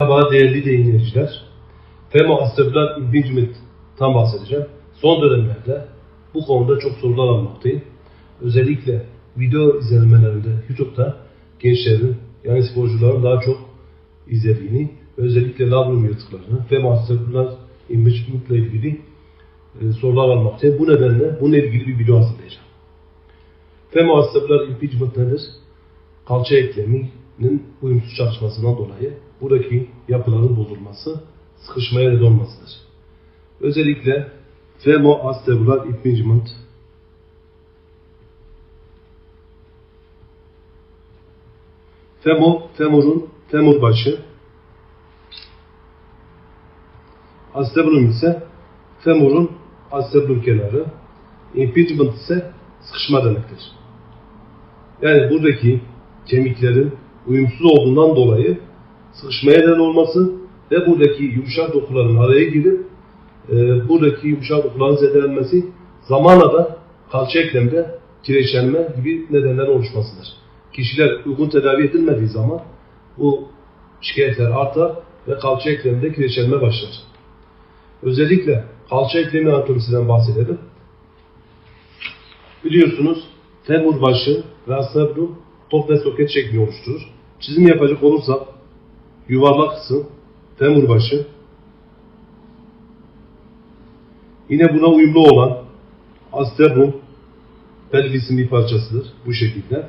Merhaba değerli dinleyiciler. Femoastebular impingement'tan bahsedeceğim. Son dönemlerde bu konuda çok sorular almaktayım. Özellikle video izlenmelerinde YouTube'da gençlerin yani sporcuların daha çok izlediğini, özellikle labrum yırtıklarını, femoastebular impingement ile ilgili e, sorular almaktayım. Bu nedenle bununla ilgili bir video hazırlayacağım. Femoastebular impingement nedir? kalça ekleminin uyumsuz çalışmasından dolayı buradaki yapıların bozulması, sıkışmaya neden olmasıdır. Özellikle femoastebular impingement Femo, femurun femur başı Astebulum ise femurun astebulum kenarı impingement ise sıkışma demektir. Yani buradaki kemiklerin uyumsuz olduğundan dolayı sıkışmaya neden olması ve buradaki yumuşak dokuların araya girip e, buradaki yumuşak dokuların zedelenmesi zamanla da kalça eklemde kireçlenme gibi nedenler oluşmasıdır. Kişiler uygun tedavi edilmediği zaman bu şikayetler artar ve kalça ekleminde kireçlenme başlar. Özellikle kalça eklemi anatomisinden bahsedelim. Biliyorsunuz femur başı ve acetabulum top ve soket şeklini oluşturur. Çizim yapacak olursak yuvarlak kısım femur başı yine buna uyumlu olan asternum pelvisin bir parçasıdır bu şekilde.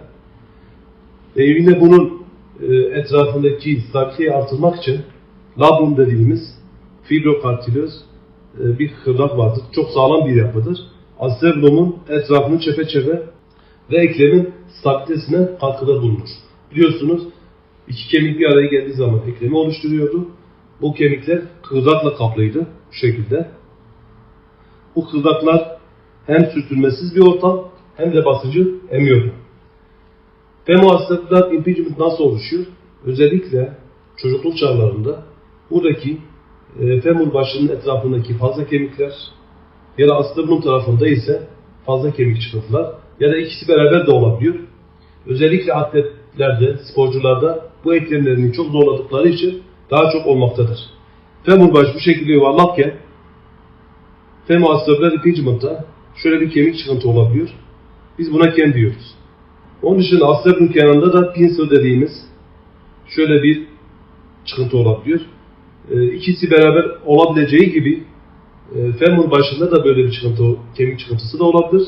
Ve yine bunun e, etrafındaki stabiliteyi artırmak için labrum dediğimiz fibrokartilöz e, bir kıkırdak vardır. Çok sağlam bir yapıdır. Asternumun etrafını çepeçeve ve eklemin stabilitesine katkıda bulunur. Biliyorsunuz iki kemik bir araya geldiği zaman eklemi oluşturuyordu. Bu kemikler kıkırdakla kaplıydı bu şekilde. Bu kıkırdaklar hem sürtünmesiz bir ortam hem de basıncı emiyordu. Femoastebular impingement nasıl oluşuyor? Özellikle çocukluk çağlarında buradaki e, femur başının etrafındaki fazla kemikler ya da asternum tarafında ise fazla kemik çıkıntılar ya da ikisi beraber de olabiliyor. Özellikle atletlerde, sporcularda bu eklemlerini çok zorladıkları için daha çok olmaktadır. Femur baş bu şekilde yuvarlakken femoastebular impingement'ta şöyle bir kemik çıkıntı olabiliyor. Biz buna kem diyoruz. Onun için asternum kenarında da pincer dediğimiz şöyle bir çıkıntı olabiliyor. Ee, ikisi beraber olabileceği gibi e, femur başında da böyle bir çıkıntı, kemik çıkıntısı da olabilir.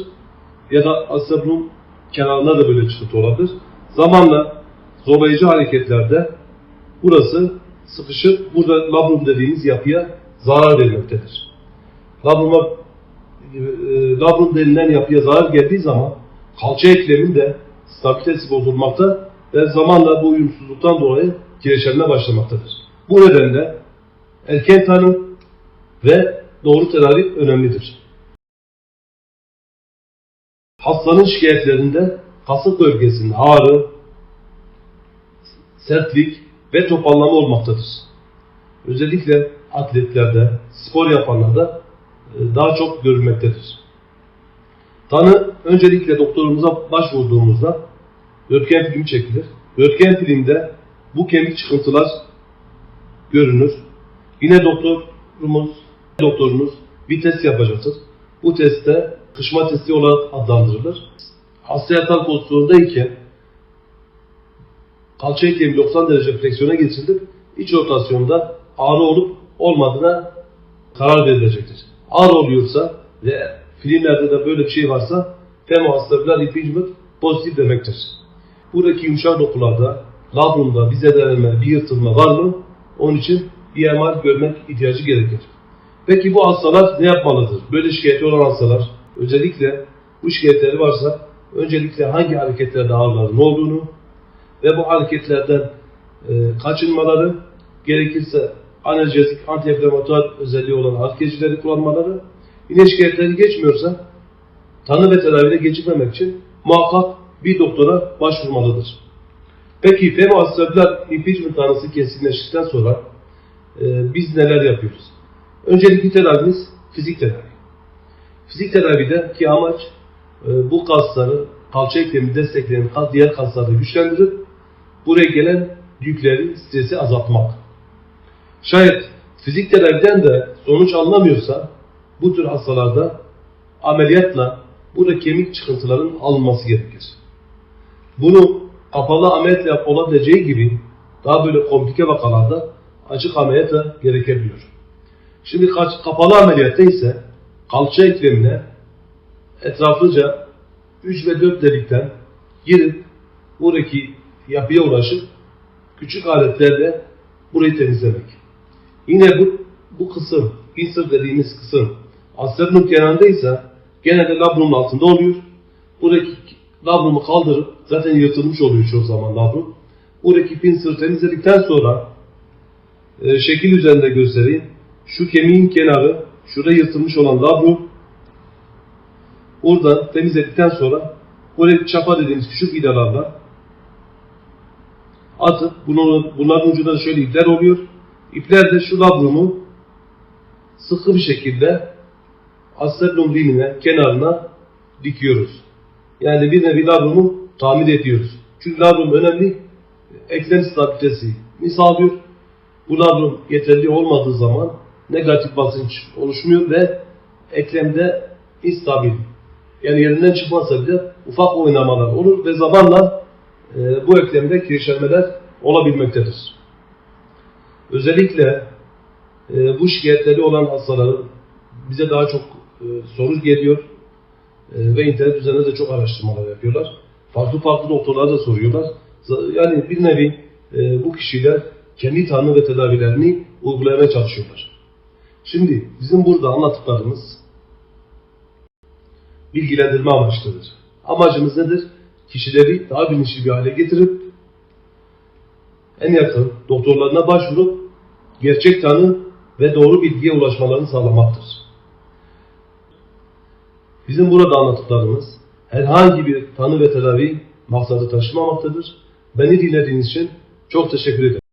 Ya da acetabulum kenarında da böyle çıkıntı olabilir. Zamanla zorlayıcı hareketlerde burası sıkışıp burada labrum dediğimiz yapıya zarar vermektedir. Labruma e, labrum denilen yapıya zarar geldiği zaman kalça eklemin de stabilitesi bozulmakta ve zamanla bu uyumsuzluktan dolayı kireçlenme başlamaktadır. Bu nedenle erken tanı ve doğru tedavi önemlidir. Hastanın şikayetlerinde kasık bölgesinde ağrı, sertlik ve topallama olmaktadır. Özellikle atletlerde, spor yapanlarda e, daha çok görülmektedir. Tanı öncelikle doktorumuza başvurduğumuzda röntgen filmi çekilir. Röntgen filmde bu kemik çıkıntılar görünür. Yine doktorumuz, doktorumuz bir test yapacaktır. Bu testte kışma testi olarak adlandırılır. Hasta yatan pozisyondayken kalça eklemi 90 derece fleksiyona geçirilip iç rotasyonda ağrı olup olmadığına karar verilecektir. Ağrı oluyorsa ve filmlerde de böyle bir şey varsa femoastebular impingement pozitif demektir. Buradaki yumuşak dokularda, labrumda bir zedelenme, bir yırtılma var mı? Onun için bir MR görmek ihtiyacı gerekir. Peki bu hastalar ne yapmalıdır? Böyle şikayeti olan hastalar özellikle bu şikayetleri varsa öncelikle hangi hareketlerde ağrıların olduğunu ve bu hareketlerden e, kaçınmaları gerekirse analjezik, antiinflamatuar özelliği olan hareketçileri kullanmaları yine şikayetleri geçmiyorsa tanı ve tedavide gecikmemek için muhakkak bir doktora başvurmalıdır. Peki femoastebular impingement tanısı kesinleştikten sonra e, biz neler yapıyoruz? Öncelikli tedavimiz fizik tedavi. Fizik tedavide ki amaç e, bu kasları, kalça eklemini destekleyen diğer kasları güçlendirip buraya gelen yükleri, stresi azaltmak. Şayet fizik tedaviden de sonuç alınamıyorsa bu tür hastalarda ameliyatla burada kemik çıkıntıların alınması gerekir. Bunu kapalı ameliyatla olabileceği gibi daha böyle komplike vakalarda açık ameliyat da gerekebiliyor. Şimdi kapalı ameliyatta ise kalça eklemine etraflıca 3 ve 4 delikten girip buradaki yapıya ulaşıp küçük aletlerle burayı temizlemek. Yine bu, bu kısım, pincer dediğimiz kısım asternum kenarındaysa genelde labrumun altında oluyor. Buradaki labrumu kaldırıp zaten yırtılmış oluyor çoğu zaman labrum. Buradaki pincer temizledikten sonra e, şekil üzerinde göstereyim. Şu kemiğin kenarı, şurada yırtılmış olan labrum buradan temizledikten sonra buraya çapa dediğimiz küçük vidalarla atıp bunun, bunların ucunda da şöyle ipler oluyor. İpler de şu labrumu sıkı bir şekilde asternum limine, kenarına dikiyoruz. Yani bir nevi labrumu tamir ediyoruz. Çünkü labrum önemli. Eklem stabilitesini sağlıyor. Bu labrum yeterli olmadığı zaman negatif basınç oluşmuyor ve eklemde instabil. Yani yerinden çıkmazsa bile ufak oynamalar olur ve zamanla e, bu eklemde kirişlenmeler olabilmektedir. Özellikle e, bu şikayetleri olan hastaların bize daha çok e, soru geliyor e, ve internet üzerinde de çok araştırmalar yapıyorlar. Farklı farklı doktorlara da soruyorlar. Yani bir nevi bu kişiler kendi tanı ve tedavilerini uygulamaya çalışıyorlar. Şimdi bizim burada anlattıklarımız bilgilendirme amaçlıdır. Amacımız nedir? Kişileri daha bilinçli bir hale getirip en yakın doktorlarına başvurup gerçek tanı ve doğru bilgiye ulaşmalarını sağlamaktır. Bizim burada anlattıklarımız herhangi bir tanı ve tedavi maksadı taşımamaktadır. Beni dinlediğiniz için çok teşekkür ederim.